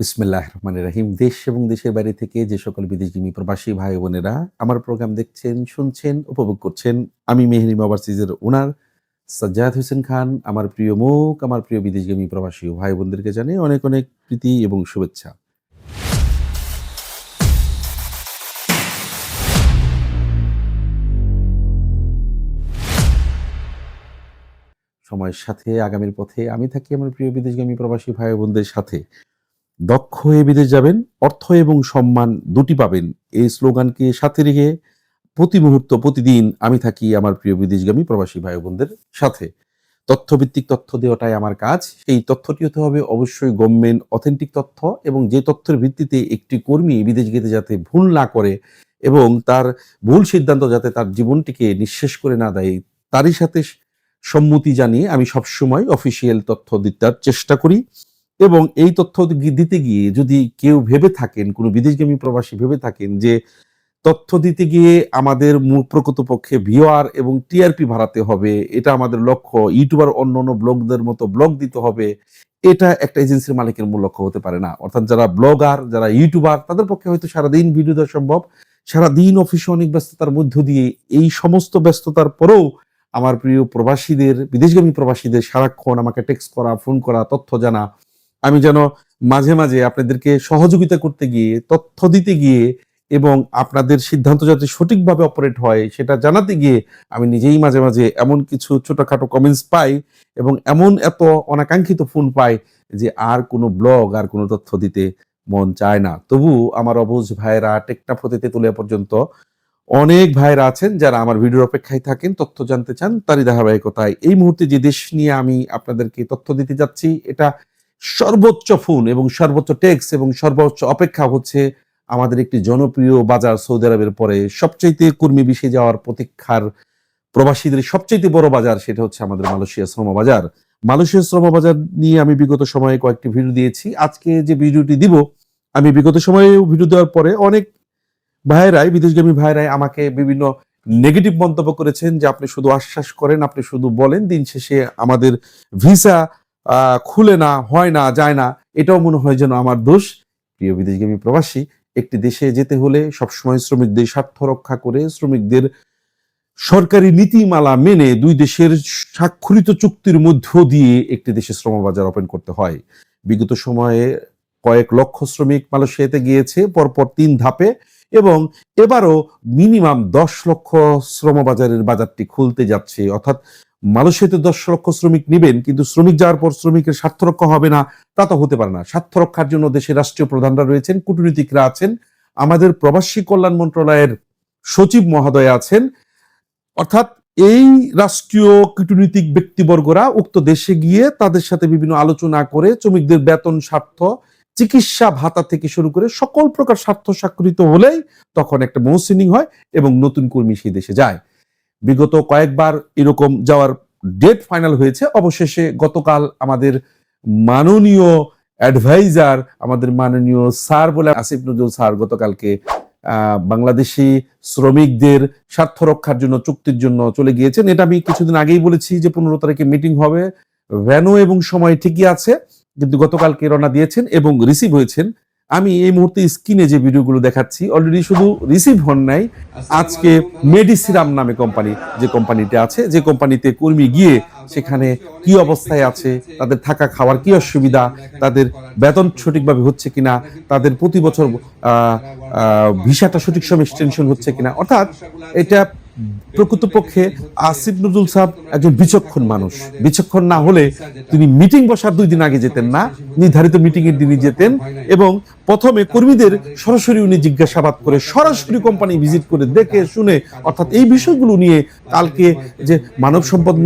বিসমিল্লাহ রহমান রাহিম দেশ এবং দেশের বাইরে থেকে যে সকল বিদেশজীবী প্রবাসী ভাই বোনেরা আমার প্রোগ্রাম দেখছেন, শুনছেন, উপভোগ করছেন, আমি মেহরিম ওভারসিজের ওনার সাজ্জাদ হোসেন খান, আমার প্রিয় মুখ, আমার প্রিয় বিদেশগামী প্রবাসী ভাই বোনদেরকে জানিয়ে অনেক অনেক প্রীতি এবং শুভেচ্ছা। সময়ের সাথে, আগামীর পথে আমি থাকি আমার প্রিয় বিদেশগামী প্রবাসী ভাই বোনদের সাথে। দক্ষ হয়ে বিদেশ যাবেন, অর্থ এবং সম্মান দুটি পাবেন। এই স্লোগানকে সাথে রেখে প্রতি মুহূর্ত, প্রতিদিন আমি থাকি আমার প্রিয় বিদেশগামী প্রবাসী ভাই বোনদের সাথে। তথ্যভিত্তিক তথ্য দেওয়াটাই আমার কাজ। সেই তথ্যটি হতে হবে অবশ্যই গভর্নমেন্ট অথেন্টিক তথ্য এবং যে তথ্যের ভিত্তিতে একটি কর্মী বিদেশ গেতে যাতে ভুল না করে এবং তার ভুল সিদ্ধান্ত যাতে তার জীবনটিকে নিঃশেষ করে না দেয়, তারই সাথে সম্মতি জানিয়ে আমি সবসময় অফিসিয়াল তথ্য দিতে চেষ্টা করি। এবং এই তথ্য দিতে গিয়ে যদি কেউ ভেবে থাকেন, কোনো বিদেশগামী প্রবাসী ভেবে থাকেন যে তথ্য দিতে গিয়ে আমাদের প্রকৃতপক্ষে ভিওয়ার এবং টিআরপি বাড়াতে হবে, এটা আমাদের লক্ষ্য, ইউটিউবার অন্য অন্য ব্লগদের মতো ব্লগ দিতে হবে, এটা একটা এজেন্সির মালিকের মূল লক্ষ্য হতে পারে না। অর্থাৎ যারা ব্লগার, যারা ইউটিউবার, তাদের পক্ষে হয়তো সারাদিন ভিডিও দেওয়া সম্ভব। সারাদিন অফিসে অনেক ব্যস্ততার মধ্য দিয়ে এই সমস্ত ব্যস্ততার পরেও আমার প্রিয় প্রবাসীদের, বিদেশগামী প্রবাসীদের সারাক্ষণ আমাকে টেক্সট করা ফোন করা, তথ্য জানা আমি যেন মাঝে মাঝে আপনাদেরকে সহযোগিতা করতে গিয়ে, তথ্য দিতে গিয়ে এবং আপনাদের সিদ্ধান্ত যাতে সঠিকভাবে অপারেট হয়, সেটা জানাতে গিয়ে আমি নিজেই মাঝে মাঝে এমন কিছু ছোটোখাটো কমেন্টস পাই এবং এমন এত অনাকাঙ্ক্ষিত ফোন পাই যে আর কোনো ব্লগ আর কোনো তথ্য দিতে মন চায় না। তবু আমার অবুজ ভাইয়েরা টেকটা প্রতিতে তুলে পর্যন্ত অনেক ভাইরা আছেন যারা আমার ভিডিওর অপেক্ষায় থাকেন, তথ্য জানতে চান, তারই ধারাবাহিকতায়। এই মুহূর্তে যে দেশ নিয়ে আমি আপনাদেরকে তথ্য দিতে যাচ্ছি, এটা সর্বোচ্চ ফোন এবং সর্বোচ্চ টেক্স এবং সর্বোচ্চ অপেক্ষা হচ্ছে আমাদের একটি জনপ্রিয় বাজার সৌদি আরবের পরে সবচাইতে কর্মী বিষে যাওয়ার প্রতীক্ষার প্রবাসীদের সবচাইতে বড় বাজার সেটা হচ্ছে আমাদের মালয়েশিয়া শ্রম বাজার। মালয়েশিয়া শ্রম বাজার নিয়ে আমি বিগত সময়ে কয়েকটি ভিডিও দিয়েছি। আজকে যে ভিডিওটি দিব, আমি বিগত সময়ে ভিডিও দেওয়ার পরে অনেক ভাইয়েরাই, বিদেশগামী ভাইয়েরাই আমাকে বিভিন্ন নেগেটিভ মন্তব্য করেছেন যে আপনি শুধু আশ্বাস করেন, আপনি শুধু বলেন, দিন শেষে আমাদের ভিসা খুলে না, হয় না, যায় না, এটাও মনে হয় যেন আমার দোষ। প্রিয় বিদেশগামী প্রবাসী, একটি দেশে যেতে হলে সবসময় শ্রমিকদের স্বার্থ রক্ষা করে শ্রমিকদের সরকারি নীতিমালা মেনে দুই দেশের স্বাক্ষরিত চুক্তির মধ্য দিয়ে একটি দেশে শ্রমবাজার ওপেন করতে হয়। বিগত সময়ে কয়েক লক্ষ শ্রমিক মালয়েশিয়াতে গিয়েছে, পরপর তিন ধাপে এবং এবারও মিনিমাম দশ লক্ষ শ্রমবাজারের বাজারটি খুলতে যাচ্ছে। অর্থাৎ মালয়েশিয়াতে দশ লক্ষ শ্রমিক নেবেন, কিন্তু শ্রমিক যাওয়ার পর শ্রমিকের স্বার্থ রক্ষা হবে না, তা তো হতে পারে না। স্বার্থ রক্ষার জন্য দেশের রাষ্ট্রীয় প্রধানরা রয়েছেন, কূটনীতিকরা আছেন, আমাদের প্রবাসী কল্যাণ মন্ত্রণালয়ের সচিব মহোদয় আছেন। অর্থাৎ এই রাষ্ট্রীয় কূটনীতিক ব্যক্তিবর্গরা উক্ত দেশে গিয়ে তাদের সাথে বিভিন্ন আলোচনা করে শ্রমিকদের বেতন, স্বার্থ, চিকিৎসা ভাতা থেকে শুরু করে সকল প্রকার স্বার্থ স্বাক্ষরিত হলেই তখন একটা মৌসিনিং হয় এবং নতুন কর্মী সেই দেশে যায়। বিগত কয়েকবার এরকম যাওয়ার ডেট ফাইনাল হয়েছে। অবশেষে গতকাল আমাদের মাননীয় অ্যাডভাইজার আমাদের মাননীয় স্যার বলে আসিফ নজরুল স্যার গতকালকে বাংলাদেশি শ্রমিকদের স্বার্থ রক্ষার জন্য, চুক্তির জন্য চলে গিয়েছেন। এটা আমি কিছুদিন আগেই বলেছি যে পনেরো তারিখে মিটিং হবে। ভ্যানু এবং সময় ঠিকই আছে, কিন্তু গতকালকে রওনা দিয়েছেন এবং রিসিভ হয়েছেন আমি এই মুহূর্তে স্ক্রিনে যে ভিডিওগুলো দেখাচ্ছি অলরেডি শুধু রিসিভ হন নাই। আজকে মেডিসিরাম নামে কোম্পানি যে কোম্পানিতে আছে যে কোম্পানিতে কর্মী গিয়ে সেখানে কি অবস্থায় আছে তাদের থাকা খাওয়ার কি অসুবিধা তাদের বেতন সঠিকভাবে হচ্ছে কিনা তাদের প্রতি বছর ভিসাটা সঠিক সময় এক্সটেনশন হচ্ছে কিনা অর্থাৎ এটা প্রকৃতপক্ষে আসিফ নজরুল সাহেব একজন বিচক্ষণ মানুষ। বিচক্ষণ না হলে তিনি মিটিং বসার দুই দিন আগে যেতেন না, নির্ধারিত মিটিং এর দিনই যেতেন এবং প্রথমে কর্মীদের সরাসরি উনি জিজ্ঞাসাবাদ করে সরাসরি কোম্পানি ভিজিট করে দেখে, শুনে, অর্থাৎ এই বিষয়গুলো নিয়ে কালকে যে মানব সম্পদ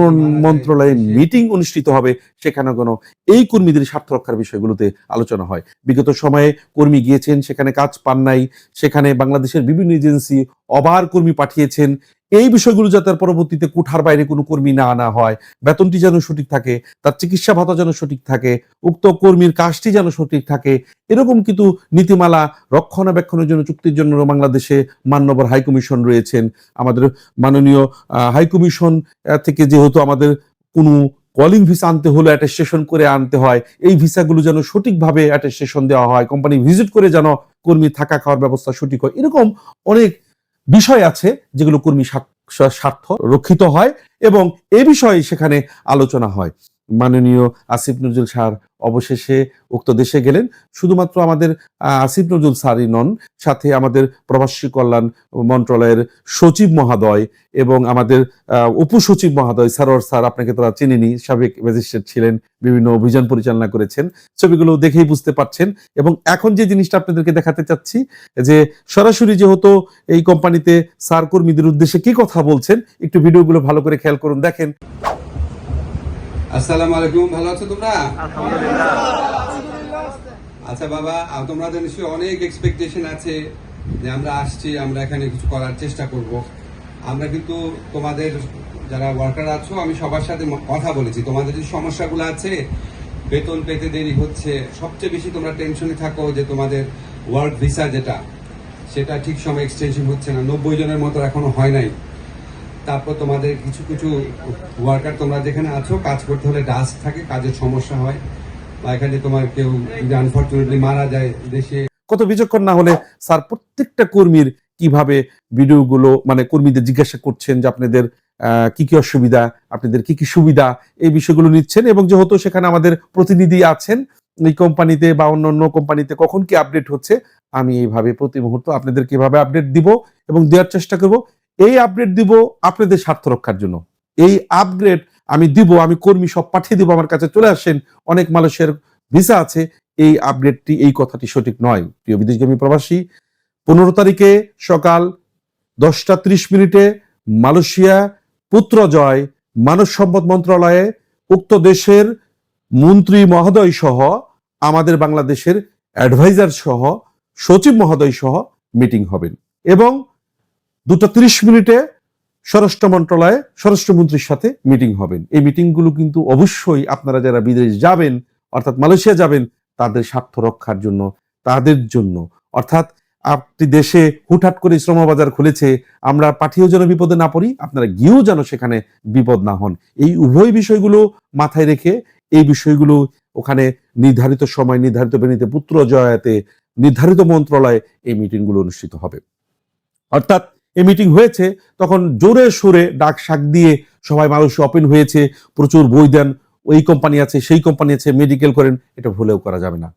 মন্ত্রণালয়ের মিটিং অনুষ্ঠিত হবে সেখানে কোনো এই কর্মীদের স্বার্থ রক্ষার বিষয়গুলোতে আলোচনা হয়। বিগত সময়ে কর্মী গিয়েছেন, সেখানে কাজ পান নাই, সেখানে বাংলাদেশের বিভিন্ন এজেন্সি অবার কর্মী পাঠিয়েছেন। এই বিষয়গুলো যাতে পরবর্তীতে কুঠার বাইরে কোনো কর্মী না আনা হয়, বেতনটি যেন সঠিক থাকে, তার চিকিৎসা ভাতা যেন সঠিক থাকে, উক্ত কর্মীর কাজটি যেন সঠিক থাকে, এরকম কিন্তু নীতিমালা রক্ষণাবেক্ষণের জন্য, চুক্তির জন্য বাংলাদেশে মান্যবর হাইকমিশন রয়েছেন। আমাদের মাননীয় হাইকমিশন থেকে যেহেতু আমাদের কোনো কলিং ভিসা আনতে হলে অ্যাটেস্টেশন করে আনতে হয়। এই ভিসাগুলো যেন সঠিকভাবে অ্যাটেস্টেশন দেওয়া হয় কোম্পানি ভিজিট করে যেন কর্মী থাকা খাওয়ার ব্যবস্থা সঠিক হয়। এরকম অনেক বিষয় আছে যেগুলো কর্মী স্বার্থ- রক্ষিত হয় এবং এ বিষয়ে সেখানে আলোচনা হয়। মাননীয় আসিফ নজরুল স্যার অবশেষে উক্ত দেশে গেলেন। শুধুমাত্র আমাদের আসিফ নজরুল স্যারই নন, সাথে আমাদের প্রবাসী কল্যাণ মন্ত্রণালয়ের সচিব মহোদয় এবং আমাদের উপসচিব মহাদয় সারোয়ার স্যার, আপনাকে তারা চিনেনি, সাবেক ম্যাজিস্ট্রেট ছিলেন, বিভিন্ন অভিযান পরিচালনা করেছেন। ছবিগুলো দেখেই বুঝতে পারছেন এবং এখন যে জিনিসটা আপনাদেরকে দেখাতে চাচ্ছি, যে সরাসরি যেহেতু এই কোম্পানিতে স্যার কর্মীদের উদ্দেশ্যে কি কথা বলছেন, একটু ভিডিওগুলো ভালো করে খেয়াল করুন, দেখেন। আসসালামু আলাইকুম ভালো আছো তোমরা? আচ্ছা বাবা তোমাদের নিশ্চয়ই অনেক এক্সপেকটেশন আছে যে আমরা আসছি আমরা এখানে কিছু করার চেষ্টা করব। আমরা কিন্তু তোমাদের যারা ওয়ার্কার আছো আমি সবার সাথে কথা বলেছি। তোমাদের যে সমস্যাগুলো আছে বেতন পেতে দেরি হচ্ছে সবচেয়ে বেশি তোমরা টেনশনে থাকো যে তোমাদের ওয়ার্ক ভিসা যেটা সেটা ঠিক সময় এক্সটেনশন হচ্ছে না। নব্বই জনের মতো এখনও হয় নাই। তারপর তোমাদের কিছু কিছু ওয়ার্কার তোমরা যেখানে আছো, কাজ করতে হলে ডাস্ট থাকে, কাজের সমস্যা হয়। বা এখানে তোমার কেউ আনফর্চুনেটলি মারা যায় দেশে। কত বিচক্ষণ না হলে স্যার, প্রত্যেকটা কর্মীর কীভাবে ভিডিওগুলো মানে কর্মীদের জিজ্ঞাসা করছেন যে আপনাদের কি কি অসুবিধা, আপনাদের কি কি সুবিধা, এই বিষয়গুলো নিচ্ছেন এবং যেহেতু সেখানে আমাদের প্রতিনিধি আছেন, এই কোম্পানিতে বা অন্য অন্য কোম্পানিতে কখন কি আপডেট হচ্ছে, আমি এইভাবে প্রতি মুহূর্ত আপনাদের কীভাবে আপডেট দিব এবং দেওয়ার চেষ্টা করব। এই আপডেট দিব আপনাদের স্বার্থ রক্ষার জন্য। এই আপগ্রেড আমি দিব, আমি কর্মী সব পাঠিয়ে দিব আমার কাছে। চলে আসেন, অনেক মানুষের ভিসা আছে। এই আপডেটটি এই কথাটি সঠিক নয়। প্রিয় বিদেশগামী প্রবাসী, পনেরো তারিখে সকাল দশটা ত্রিশ মিনিটে মালয়েশিয়া পুত্রজয় মানব সম্পদ মন্ত্রণালয়ে উক্ত দেশের মন্ত্রী মহোদয় সহ, আমাদের বাংলাদেশের অ্যাডভাইজার সহ, সচিব মহোদয় সহ মিটিং হবেন। এবং দুটো ত্রিশ মিনিটে স্বরাষ্ট্র মন্ত্রণালয়ে, স্বরাষ্ট্রমন্ত্রীর সাথে মিটিং হবেন। এই মিটিংগুলো কিন্তু অবশ্যই আপনারা যারা বিদেশ যাবেন, অর্থাৎ মালয়েশিয়া যাবেন, তাদের স্বার্থ রক্ষার জন্য, তাদের জন্য। অর্থাৎ আপনি দেশে হুটহাট করে শ্রমবাজার খুলেছে, আমরা পাঠিয়েও যেন বিপদে না পড়ি, আপনারা গিয়েও যেন সেখানে বিপদ না হন। এই উভয় বিষয়গুলো মাথায় রেখে এই বিষয়গুলো ওখানে নির্ধারিত সময়, নির্ধারিত বেনিতে পুত্র জয়াতে নির্ধারিত মন্ত্রণালয়ে এই মিটিংগুলো অনুষ্ঠিত হবে। অর্থাৎ এই মিটিং হয়েছে, তখন জোরে সোরে ডাক শাক দিয়ে সবাই মানুষ ওপেন হয়েছে, প্রচুর বই দেন, ওই কোম্পানি আছে, সেই কোম্পানি আছে মেডিকেল করেন, এটা ভুলেও করা যাবে না।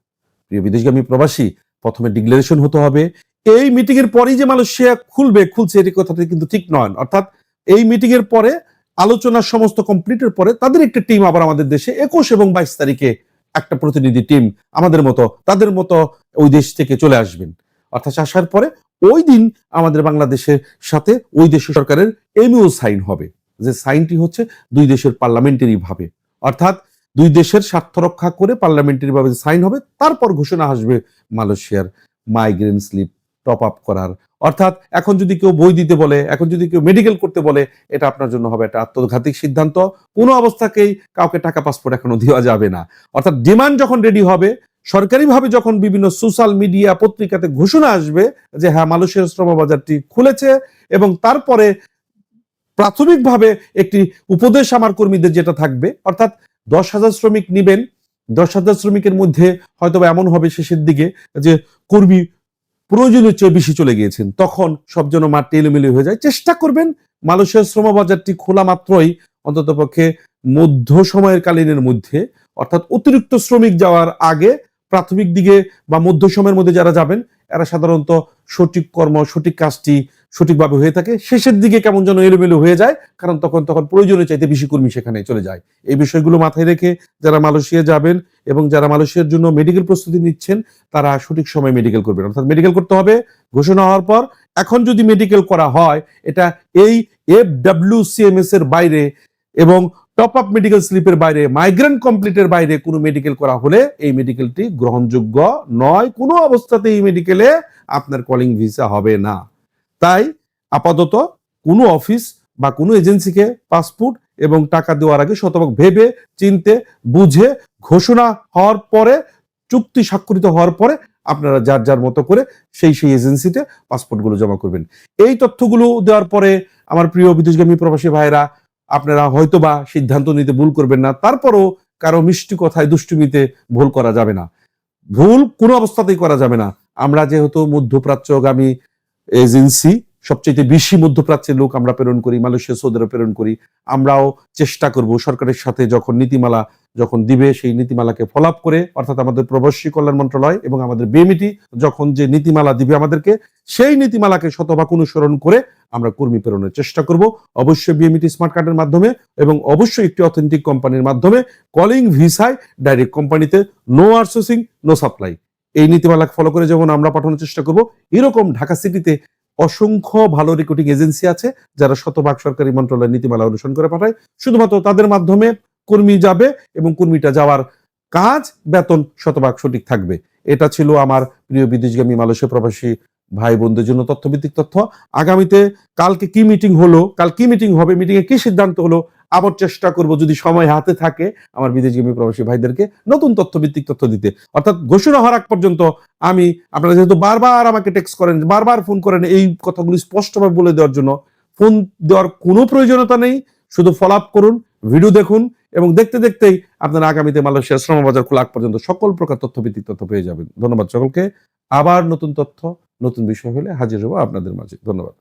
প্রিয় বিদেশগামী প্রবাসী, প্রথমে ডিক্লারেশন হতে হবে। এই মিটিং এর পরেই যে মানুষ মালয়েশিয়া খুলবে, খুলছে, এটি কথাটি কিন্তু ঠিক নয়। অর্থাৎ এই মিটিং এর পরে, আলোচনার সমস্ত কমপ্লিটের পরে, তাদের একটা টিম আবার আমাদের দেশে একুশ এবং বাইশ তারিখে একটা প্রতিনিধি টিম আমাদের মতো, তাদের মতো ওই দেশ থেকে চলে আসবেন। অর্থাৎ আসার পরে ওই দিন আমাদের বাংলাদেশের সাথে ওই দেশের সরকারের এমইউ সাইন হবে। যে সাইনটি হচ্ছে দুই দেশের পার্লামেন্টারি ভাবে। অর্থাৎ দুই দেশের স্বার্থ রক্ষা করে পার্লামেন্টারি ভাবে সাইন হবে, তারপর ঘোষণা আসবে মালয়েশিয়ার মাইগ্রেন স্লিপ টপ আপ করার। অর্থাৎ এখন যদি কেউ বই দিতে বলে, এখন যদি কেউ মেডিকেল করতে বলে, এটা আপনার জন্য হবে একটা আত্মঘাতিক সিদ্ধান্ত। কোনো অবস্থাকেই কাউকে টাকা পাসপোর্ট এখনও দেওয়া যাবে না। অর্থাৎ ডিমান্ড যখন রেডি হবে সরকারিভাবে যখন বিভিন্ন সোশ্যাল মিডিয়া পত্রিকাতে ঘোষণা আসবে যে হ্যাঁ মালয়েশিয়ার শ্রম বাজারটি খুলেছে এবং তারপরে প্রাথমিকভাবে একটি উপদেশ আমার কর্মীদের যেটা থাকবে, অর্থাৎ দশ হাজার শ্রমিক নিবেন, দশ হাজার শ্রমিকের মধ্যে হয়তো এমন হবে শেষের দিকে যে কর্মী প্রয়োজনের চেয়ে বেশি চলে গিয়েছেন। তখন সব যেন মাঠটি এলোমেলো হয়ে যায়। চেষ্টা করবেন মালয়েশিয়ার শ্রম বাজারটি খোলা মাত্রই অন্তত পক্ষে মধ্য সময়ের কালীনের মধ্যে, অর্থাৎ অতিরিক্ত শ্রমিক যাওয়ার আগে প্রাথমিক দিকে বা মধ্য সময়ের মধ্যে যারা যাবেন, এরা সাধারণত সঠিক কর্ম, সঠিক কাজটি সঠিকভাবে হয়ে থাকে। শেষের দিকে কেমন যেন এলোমেলো হয়ে যায়, কারণ তখন তখন প্রয়োজনের চাইতে বেশি কর্মী সেখানে চলে যায়। এই বিষয়গুলো মাথায় রেখে যারা মালয়েশিয়া যাবেন এবং যারা মালয়েশিয়ার জন্য মেডিকেল প্রস্তুতি নিচ্ছেন, তারা সঠিক সময় মেডিকেল করবেন। অর্থাৎ মেডিকেল করতে হবে, ঘোষণা হওয়ার পর এখন যদি মেডিকেল করা হয়, এটা এই এফ ডাব্লিউ এর বাইরে এবং টপ আপ মেডিকেল স্লিপের বাইরে মাইগ্রেন্ট কমপ্লিটের বাইরে কোনো মেডিকেল করা হলে এই মেডিকেলটি গ্রহণযোগ্য নয়। কোনো অবস্থাতে এই মেডিকেলে আপনার কলিং ভিসা হবে না। তাই আপাতত কোনো অফিস বা কোনো এজেন্সিকে পাসপোর্ট এবং টাকা দেওয়ার আগে শতভাগ ভেবে, চিনতে, বুঝে ঘোষণা হওয়ার পরে, চুক্তি স্বাক্ষরিত হওয়ার পরে আপনারা যার যার মতো করে সেই সেই এজেন্সিতে পাসপোর্টগুলো জমা করবেন। এই তথ্যগুলো দেওয়ার পরে আমার প্রিয় বিদেশগামী প্রবাসী ভাইরা আপনারা হয়তোবা সিদ্ধান্ত নিতে ভুল করবেন না, তারপরও কারও মিষ্টি কথায় দুষ্টুমিতে ভুল করা যাবে না। ভুল কোনো অবস্থাতেই করা যাবে না। আমরা যেহেতু মধ্যপ্রাচ্যগামী এজেন্সি সবচেয়ে বেশি মধ্যপ্রাচ্যের লোক আমরা প্রেরণ করি, মালয়েশিয়া, সৌদি প্রেরণ করি, আমরাও চেষ্টা করব সরকারের সাথে যখন নীতিমালা যখন দিবে সেই নীতিমালাকে ফলো আপ করে, অর্থাৎ আমাদের প্রবাসী কল্যাণ মন্ত্রণালয় এবং আমাদের বিএমইটি যখন যে নীতিমালা দিবে আমাদেরকে, সেই নীতিমালাকে শতভাগ অনুসরণ করে আমরা কর্মী প্রেরণের চেষ্টা করব। অবশ্যই বিএমিটি স্মার্ট কার্ডের মাধ্যমে এবং অবশ্যই একটি অথেন্টিক কোম্পানির মাধ্যমে কলিং ভিসায় ডাইরেক্ট কোম্পানিতে নো আউটসোর্সিং নো সাপ্লাই এই নীতিমালাকে ফলো করে যেমন আমরা পাঠানোর চেষ্টা করব, এরকম ঢাকা সিটিতে অসংখ্য ভালো রিক্রুটিং এজেন্সি আছে, যারা শতভাগ সরকারি মন্ত্রণালয়ের নীতিমালা অনুসরণ করে পাঠায়। শুধুমাত্র তাদের মাধ্যমে কর্মী যাবে এবং কর্মীটা যাওয়ার কাজ বেতন শতভাগ সঠিক থাকবে। এটা ছিল আমার প্রিয় বিদেশগামী মালয়েশিয়া প্রবাসী ভাই বোনদের জন্য তথ্যভিত্তিক তথ্য। আগামীতে কালকে কি মিটিং হলো, কাল কি মিটিং হবে মিটিং এ কি সিদ্ধান্ত হলো, আবার চেষ্টা করব যদি সময় হাতে থাকে আমার বিদেশগামী প্রবাসী ভাইদেরকে নতুন তথ্যভিত্তিক তথ্য দিতে। অর্থাৎ ঘোষণা হওয়ার আগ পর্যন্ত আমি আপনারা যেহেতু বারবার আমাকে টেক্সট করেন, বারবার ফোন করেন, এই কথাগুলি স্পষ্টভাবে বলে দেওয়ার জন্য ফোন দেওয়ার কোনো প্রয়োজনীয়তা নেই। শুধু ফলো আপ করুন ভিডিও দেখুন এবং দেখতে দেখতেই আপনারা আগামীতে মালয়েশিয়া শ্রম বাজার খোলা পর্যন্ত সকল প্রকার তথ্যভিত্তিক তথ্য পেয়ে যাবেন। ধন্যবাদ সকলকে। আবার নতুন তথ্য, নতুন বিষয় হলে হাজির হব আপনাদের মাঝে। ধন্যবাদ।